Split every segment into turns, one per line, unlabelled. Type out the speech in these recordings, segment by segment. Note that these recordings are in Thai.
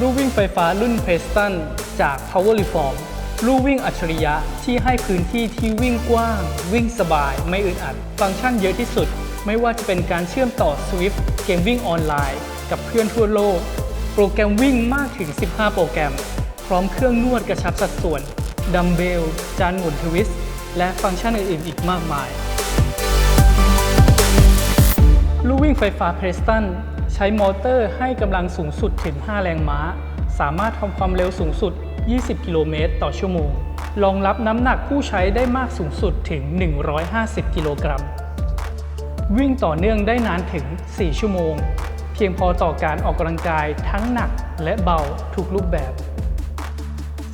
ลู่วิ่งไฟฟ้ารุ่นเพรสตันจาก Power Reform ลู่วิ่งอัจฉริยะที่ให้พื้นที่ที่วิ่งกว้าง วิ่งสบาย ไม่อึดอัด ฟังก์ชันเยอะที่สุด ไม่ว่าจะเป็นการเชื่อมต่อ Swift เกมวิ่งออนไลน์ กับเพื่อนทั่วโลก โปรแกรมวิ่งมากถึง 15 โปรแกรม พร้อมเครื่องนวดกระชับสัดส่วน ดัมเบล จานหมุนทวิสต์ และฟังก์ชันอื่นๆ อีกมากมาย ลู่วิ่งไฟฟ้าเพรสตันใช้มอเตอร์ให้กำลังสูงสุดถึง 5 แรงม้า สามารถทำความเร็วสูงสุด 20 กิโลเมตรต่อชั่วโมง รองรับน้ำหนักผู้ใช้ได้มากสูงสุดถึง 150 กิโลกรัม วิ่งต่อเนื่องได้นานถึง 4 ชั่วโมง เพียงพอต่อการออกกำลังกายทั้งหนักและเบาทุกรูปแบบ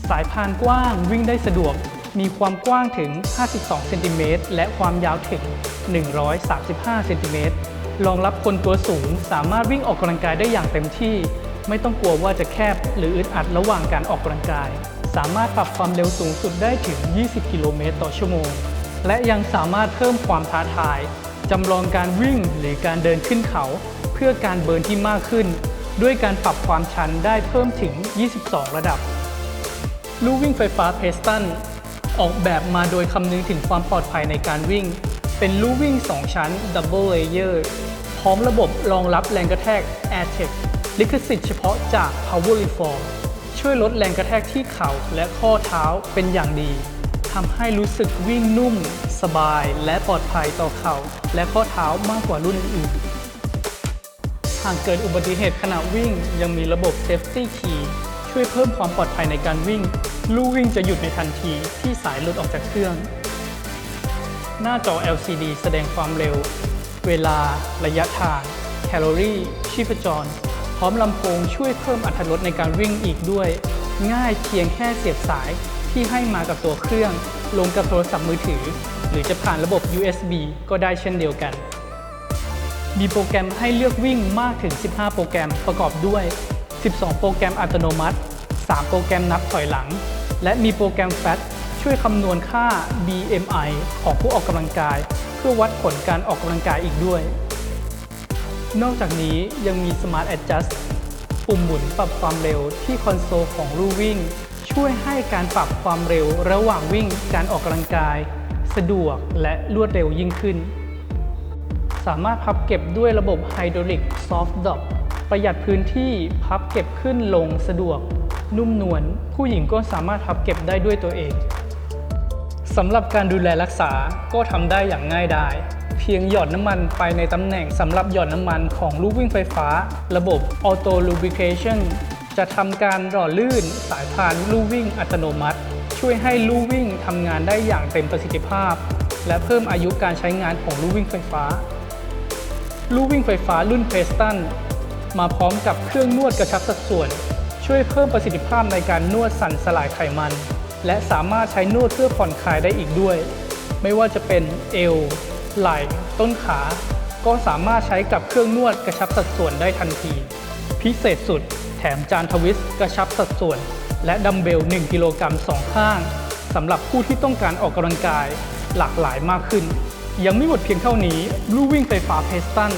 สายพานกว้างวิ่งได้สะดวก มีความกว้างถึง 52 เซนติเมตรและความยาวถึง 135 เซนติเมตร รองรับคนตัวสูง สามารถวิ่งออกกำลังกายได้อย่างเต็มที่ ไม่ต้องกลัวว่าจะแคบหรืออึดอัดระหว่างการออกกำลังกาย สามารถปรับความเร็วสูงสุดได้ถึง 20 กิโลเมตรต่อชั่วโมง และยังสามารถเพิ่มความท้าทายจำลองการวิ่งหรือการเดินขึ้นเขา เพื่อการเบิร์นที่มากขึ้น ด้วยการปรับความชันได้เพิ่มถึง 22 ระดับลู่วิ่งไฟฟ้าเพสตันออกแบบมาโดยคำนึงถึงความปลอดภัยในการวิ่ง เป็นลู่วิ่ง 2 ชั้น Double Layer พร้อมระบบรองรับแรงกระแทก AirTech ลิขสิทธิ์เฉพาะจาก Power Reform ช่วยลดแรงกระแทกที่เข่าและข้อเท้าเป็นอย่างดีทำให้รู้สึกวิ่งนุ่ม สบาย และปลอดภัยต่อเข่าและข้อเท้ามากกว่ารุ่นอื่นหากเกิดอุบัติเหตุขณะวิ่งยังมีระบบ Safety Key ช่วยเพิ่มความปลอดภัยในการวิ่ง ลู่วิ่งจะหยุดในทันทีที่สายหลุดออกจากเครื่อง หน้าจอ LCD แสดงความเร็ว เวลา ระยะทาง แคลอรี่ ชีพจร พร้อมลำโพงช่วยเพิ่มอรรถรสในการวิ่งอีกด้วย ง่ายเพียงแค่เสียบสายที่ให้มากับตัวเครื่อง ลงกับโทรศัพท์มือถือ หรือจะผ่านระบบ USB ก็ได้เช่นเดียวกัน มีโปรแกรมให้เลือกวิ่งมากถึง 15 โปรแกรมประกอบด้วย 12 โปรแกรมอัตโนมัติ 3 โปรแกรมนับถอยหลัง และมีโปรแกรม FAT ช่วยคำนวณค่า BMI ของผู้ออกกำลังกาย เพื่อวัดผลการออกกำลังกายอีกด้วย นอกจากนี้ยังมี Smart Adjust ปุ่มหมุนปรับความเร็วที่คอนโซลของลู่วิ่ง ช่วยให้การปรับความเร็วระหว่างวิ่งการออกกำลังกาย สะดวกและรวดเร็วยิ่งขึ้น สามารถพับเก็บด้วยระบบไฮดรอลิกซอฟต์ดอกประหยัดพื้นที่พับเก็บขึ้นลงสะดวก นุ่มนวลผู้หญิงก็สามารถพับเก็บได้ด้วยตัวเอง สำหรับการดูแลรักษาก็ทำได้อย่างง่ายดาย เพียงหยอดน้ำมันไปในตำแหน่งสำหรับหยอดน้ำมันของลูกวิ่งไฟฟ้า ระบบ Auto Lubrication จะทำการหล่อลื่นสายพานลูวิ่งอัตโนมัติ ช่วยให้ลูวิ่งทำงานได้อย่างเต็มประสิทธิภาพ และเพิ่มอายุการใช้งานของลูวิ่งไฟฟ้า ลูวิ่งไฟฟ้ารุ่นเพสตันมาพร้อมกับเครื่องนวดกระชับสัดส่วน ช่วยเพิ่มประสิทธิภาพในการนวดสั่นสลายไขมัน และสามารถใช้นวดเพื่อผ่อนคลายได้อีกด้วย ไม่ว่าจะเป็นเอว ไหล่ ต้นขา ก็สามารถใช้กับเครื่องนวดกระชับสัดส่วนได้ทันที พิเศษสุดแถมจานทวิสต์กระชับสัดส่วน และดัมเบล 1 กิโลกรัมสองข้างสำหรับผู้ที่ต้องการออกกำลังกายหลากหลายมากขึ้น ยังไม่หมดเพียงเท่านี้ลู่วิ่งไฟฟ้าเพสตัน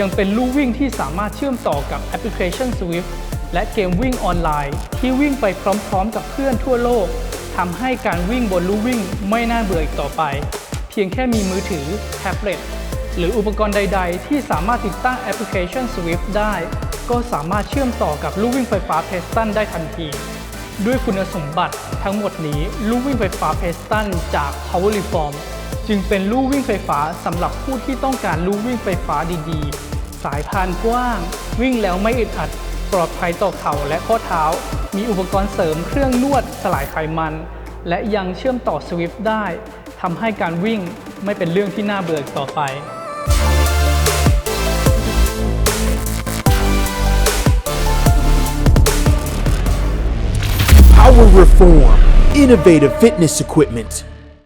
ยังเป็นลู่วิ่งที่สามารถเชื่อมต่อกับแอปพลิเคชัน Swift และเกมวิ่งออนไลน์ ที่วิ่งไปพร้อมๆ กับเพื่อนทั่วโลก ทำให้การวิ่งบนลู่วิ่งไม่น่าเบื่ออีกต่อไป เพียงแค่มีมือถือ แท็บเล็ต หรืออุปกรณ์ใด ๆ ที่สามารถติดตั้งแอปพลิเคชัน Swift ได้ ก็สามารถเชื่อมต่อกับลู่วิ่งไฟฟ้าเพสตันได้ทันที ด้วยคุณสมบัติทั้งหมดนี้ลู่วิ่งไฟฟ้าเพสตันจาก Power Reform จึงเป็นลู่วิ่งไฟฟ้าสำหรับผู้ที่ต้องการลู่วิ่งไฟฟ้าดีๆ สายพานกว้าง วิ่งแล้วไม่อึดอัด ปลอดภัยต่อเข่าและข้อเท้า มีอุปกรณ์เสริมเครื่องนวดสลายไขมัน และยังเชื่อมต่อ Swift ได้ทำให้การวิ่งไม่เป็นเรื่องที่น่าเบื่อต่อไป
Power Reform, innovative fitness equipment.